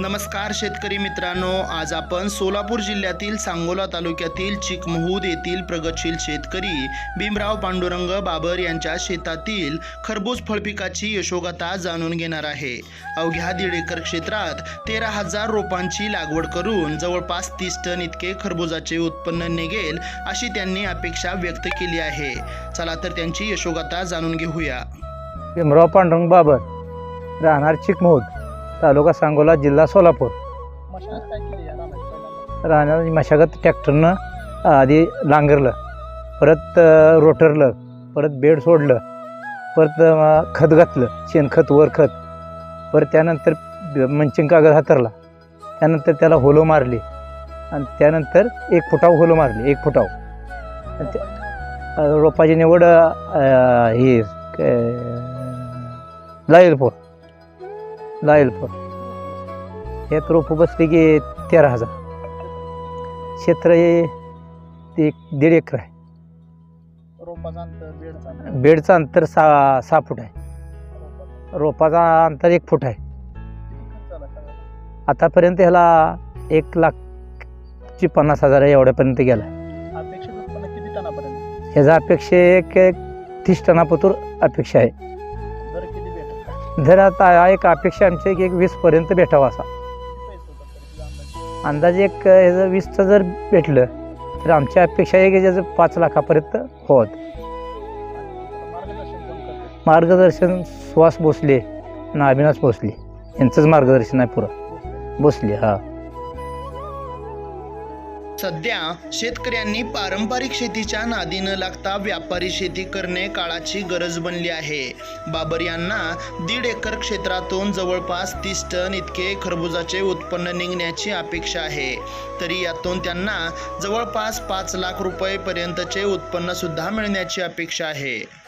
नमस्कार शेतकरी मित्रांनो आज आपण सोलापूर जिल्ह्यातील सांगोला तालुक्यातील चिकमहूद येथील प्रगतशील शेतकरी भीमराव पांडुरंग बाबर यांच्या शेतातील खरबूज फळपिकाची यशोगाथा जाणून घेणार आहे. अवघ्या दीड एकर क्षेत्रात तेरा हजार रोपांची लागवड करून जवळपास तीस टन इतके खरबुजाचे उत्पन्न निघेल अशी त्यांनी अपेक्षा व्यक्त केली आहे. चला तर त्यांची यशोगाथा जाणून घेऊया. भीमराव पांडुरंग बाबर राहणार चिकमहूद. तालुका सांगोला जिल्हा सोलापूर. राहणार मशागत ट्रॅक्टरनं आधी नांगरलं परत रोटरलं परत बेड सोडलं परत खत घातलं शेणखत वर खत परत त्यानंतर मंचिंग कागद हातरला त्यानंतर त्याला होलो मारली आणि त्यानंतर एक फुटाव होलो मारली एक फुटाव. रोपाची निवड अ, ही लाईलपूर लाईलपूर यात रोपं बसली की तेरा हजार. क्षेत्र हे एक दीड एकर आहे. बेडचं अंतर सहा सहा फूट आहे. रोपाचा अंतर एक फूट आहे. आतापर्यंत ह्याला एक लाखची पन्नास हजार आहे एवढ्यापर्यंत गेला. अपेक्षित उत्पन्न किती टनापर्यंत? ह्याचा अपेक्षा एक एक तीस टनापतूर अपेक्षा आहे. भेटेल आता एक अपेक्षा आमची एक एक वीसपर्यंत भेटावा असा. अंदाज अंदाजे एक ह्याचं वीसचं जर भेटलं तर आमची अपेक्षा आहे की पाच लाखापर्यंत होत. मार्गदर्शन सुहास भोसले आणि अविनाश भोसले यांचंच मार्गदर्शन आहे पुरं. भोसले हां. सध्या शेतकऱ्यांनी पारंपरिक शेतीच्या नादी न लागता व्यापारी शेती करणे काळाची गरज बनली आहे. बाबर यांना दीड एकर क्षेत्रातून जवळपास तीस टन इतके खरबुजाचे उत्पन्न निघण्याची अपेक्षा आहे. तरी यातून त्यांना जवळपास पाच लाख रुपयेपर्यंतचे उत्पन्न सुद्धा मिळण्याची अपेक्षा आहे.